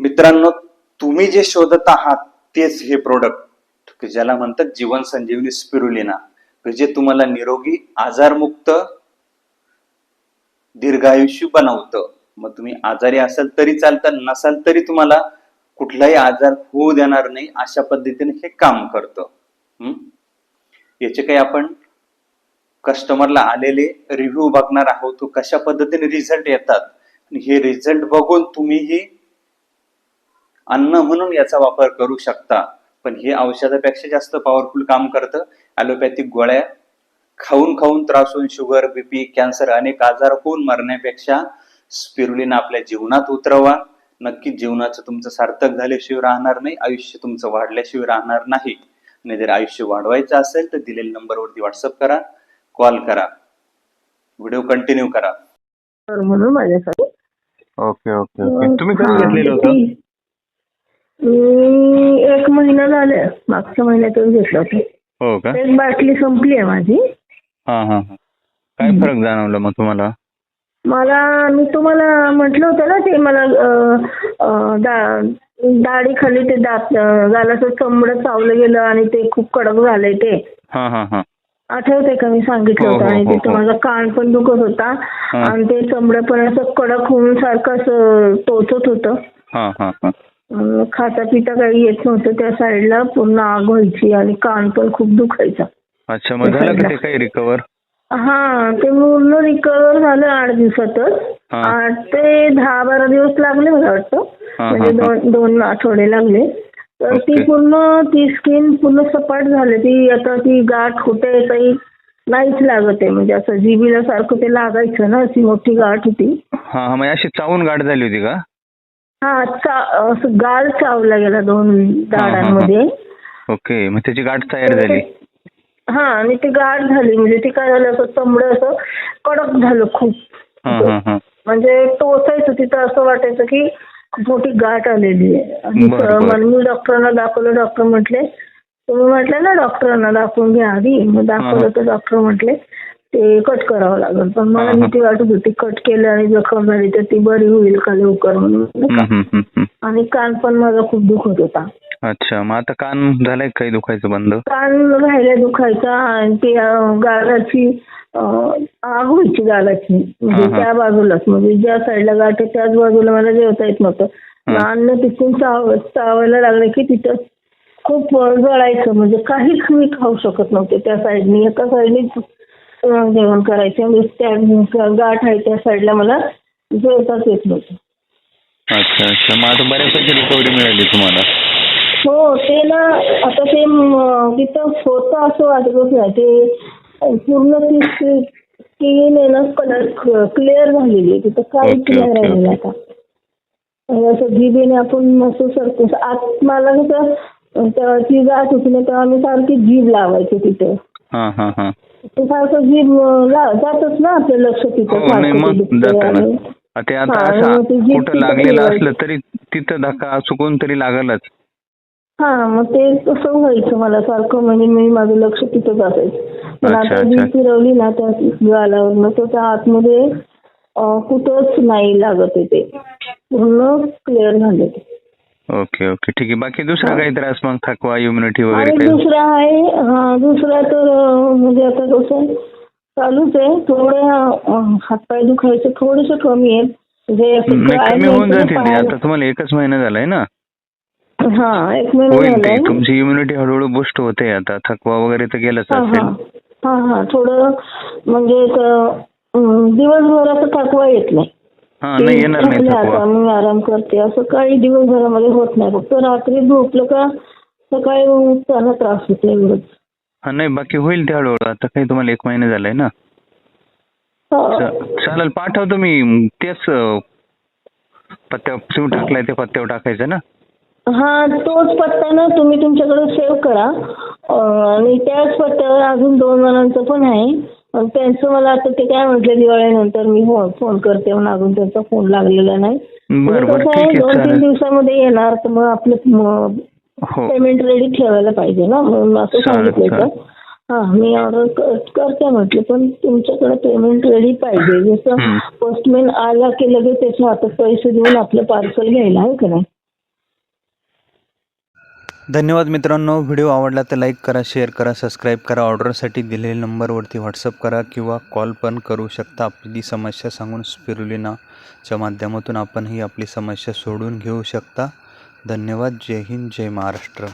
मित्रांनो तुम्ही जे शोधत आहात तेच हे प्रोडक्ट ज्याला म्हणतात जीवन संजीवनी स्पिरुलिना जे तुम्हाला निरोगी आजारमुक्त दीर्घायुष्य बनवतं. मग तुम्ही आजारी असाल तरी चालतं नसाल तरी तुम्हाला कुठलाही आजार होऊ देणार नाही अशा पद्धतीने हे काम करतं. याचे काही आपण कस्टमरला आलेले रिव्ह्यू बघणार आहोत कशा पद्धतीने रिझल्ट येतात. हे रिझल्ट बघून तुम्हीही अन्न म्हणून याचा वापर करू शकता. पण हे औषधापेक्षा जास्त पॉवरफुल काम करतं. ॲलोपॅथिक गोळ्या खाऊन खाऊन त्रास होऊन शुगर बीपी कॅन्सर अनेक आजार होऊन मरण्यापेक्षा स्पिरुलिन आपल्या जीवनात उतरवा. नक्कीच जीवनाचं तुमचं सार्थक झाल्याशिवाय राहणार नाही. आयुष्य तुमचं वाढल्याशिवाय राहणार नाही. आणि जर आयुष्य वाढवायचं असेल तर दिलेल्या नंबरवरती व्हॉट्सअप करा कॉल करा. व्हिडिओ कंटिन्यू करा. म्हणून माझ्यासाठी ओके ओके ओके तुम्ही कधी हा, घेतलेलं होतं? मी एक महिना झाले मागच्या महिन्यातच घेतलं होतं. हो का? एक बाटली संपली आहे माझी. हा हा हा. काय फरक जाणवला मग तुम्हाला? मला मी तुम्हाला म्हटलं होतं ना ते मला अं, अं, दा- दाढीखाली ते दात गालाचं चमडं चावलं गेलं आणि ते खूप कडक झालंय ते. हा हा हा. आठवतंय का मी सांगितलं हो, होतं? हो, आणि हो, तिथं हो. माझा कान पण दुखत होता आणि ते चमडं पण असं कडक होऊन सारखं असं टोचत होतं. हा हा हा. खाता पिता काही येत नव्हतं त्या साईडला पूर्ण आग व्हायची आणि कान पण खूप दुखायचा. अच्छा मग झालं का ते काही रिकवर हा ते पूर्ण रिकवर झालं आठ दिवसातच. आठ ते दहा बारा दिवस लागले मला वाटतं. म्हणजे. दोन दोन आठवडे लागले. तर ती. पूर्ण ती स्किन पूर्ण सपाट झाली. ती आता ती गाठ कुठे काही नाहीच लागत आहे. म्हणजे असं जिबीला सारखं ते लागायचं ना अशी मोठी गाठ होती. हा हा मग अशी चावून गाठ झाली होती का? हा चा गाल चावला गेला दोन दाडांमध्ये. ओके मग त्याची गाठ तयार झाली. हा आणि ती गाठ झाली. म्हणजे ती काय झालं असं चमडं असं कडक झालं खूप. म्हणजे टोचायचं तिथं असं वाटायचं की खूप मोठी गाठ आलेली आहे. मी डॉक्टरांना दाखवलं. डॉक्टर म्हटले तुम्ही म्हटलं ना डॉक्टरांना दाखवून घ्या आधी. मग दाखवलं तर डॉक्टर म्हटले ते कट करावं लागेल. पण मला. भीती वाटत होती कट केलं आणि जखम झाली तर ती बरी होईल का लवकर म्हणून. आणि कान पण माझा खूप दुखत होता. अच्छा मग आता कान झालंय काही दुखायचं बंद? कान राहिला दुखायचा आणि ती गालाची आग व्हायची गालाची. म्हणजे. त्या बाजूलाच. म्हणजे ज्या साईडला गाठ आहे त्याच बाजूला मला जेवता येत नव्हतं. अन्न तिथून चाव चावायला लागलं की तिथं खूप जळायचं. म्हणजे काहीच मी खाऊ शकत नव्हते त्या साईडनी एका साईडनी जेवण करायचे. त्या गाठ आहे त्या साईडला मला जेवताच येत नव्हतं. अच्छा अच्छा. मग आता बऱ्यापैकी रिकव्हरी मिळाली तुम्हाला. हो ते ना आता ते तिथं होतं असं वाटतच नाही ते पूर्ण ती स्किन आहे ना कलर क्लिअर झालेली आहे. तिथं काहीच नाही ओके, राहिलेलं आता. म्हणजे असं जिभेने आपण असं सरतो आत मला कसं ती जात होती ना तेव्हा मी सारखी जीभ लावायची तिथे. हा हा हा ते सारखं जीभ जातच ना आपलं लक्ष तिथं हो नाही सारखं मग ते दुखतंय आणि- आता हा, असं मग ते जीभ कुठं तिथं लागलेलं. असलं तरी तिथं धक्का चुकून तरी लागलच हा मग ते कसं व्हायचं मला सारखं म्हणजे मी माझं लक्ष तिथंच असायचं पण अच्छा, आता जी अच्छा. फिरवली ना त्या गालावर तर त्या आतमध्ये अं, कुठंच नाही लागत आहे ते पूर्ण क्लिअर झाले ते. Okay okay. ठीक आहे. बाकी दुसरा. काही त्रास मग थकवा इम्युनिटी वगैरे आणि काही? दुसरा आहे हा दुसरा तर अं, म्हणजे आता कसं चालूच आहे. थोडे अं, हातपाय दुखायचे थोडेसे कमी आहेत. असं नाही कमी होऊन जातील ते. आता तुम्हाला एकच महिना झालाय ना? हा एक महिना होईल झालाय ते. तुमची इम्युनिटी हळूहळू बुस्ट होते आता. थकवा वगैरे तर गेलाच हा असेल. हा. हा हा. थोडं म्हणजे एक, अं, दिवसभर असं थकवा येत नाही. हा नाही येणार नाही आता थकवा. मी आराम करते. असं काही दिवसभरामध्ये होत नाही. फक्त रात्री झोपलं का सकाळी उठताना त्रास होतो एवढंच. हा नाही बाकी होईल ते हळूहळू. आता काही तुम्हाला एक महिना झालाय ना? हा. चा- चालेल पाठवतो मी. तेच अं, पत्त्यावर तुम्ही टाकलाय ते पत्त्यावर टाकायचं ना? हा तोच पत्ता ना तुम्ही तुमच्याकडे सेव्ह करा. अं, आणि त्याच पत्त्यावर अजून दोन जणांचं पण आहे. अं, त्यांचं मला आता ते काय म्हटलं दिवाळीनंतर मी फोन करते म्हणून. अजून त्यांचा फोन लागलेला नाही. म्हणजे कसं आहे दोन तीन दिवसामध्ये येणार तर मग आपलं हो. पेमेंट रेडी ठेवायला पाहिजे ना म्हणून असं सांगितलं होतं. हा मी ऑर्डर करते म्हटलं पण तुमच्याकडे पेमेंट रेडी पाहिजे. जसं. पोस्टमॅन आला की लगेच त्याच्या हातात पैसे देऊन आपलं पार्सल घ्यायला आहे का नाही? धन्यवाद मित्रांनो व्हिडिओ आवडला तर लाईक करा शेअर करा सबस्क्राईब करा ऑर्डरसाठी दिलेल्या नंबरवरती व्हॉट्सअप करा किंवा कॉल पण करू शकता. आपली समस्या सांगून स्पिरुलिनाच्या माध्यमातून आपणही आपली समस्या सोडून घेऊ शकता. धन्यवाद. जय हिंद. जय महाराष्ट्र.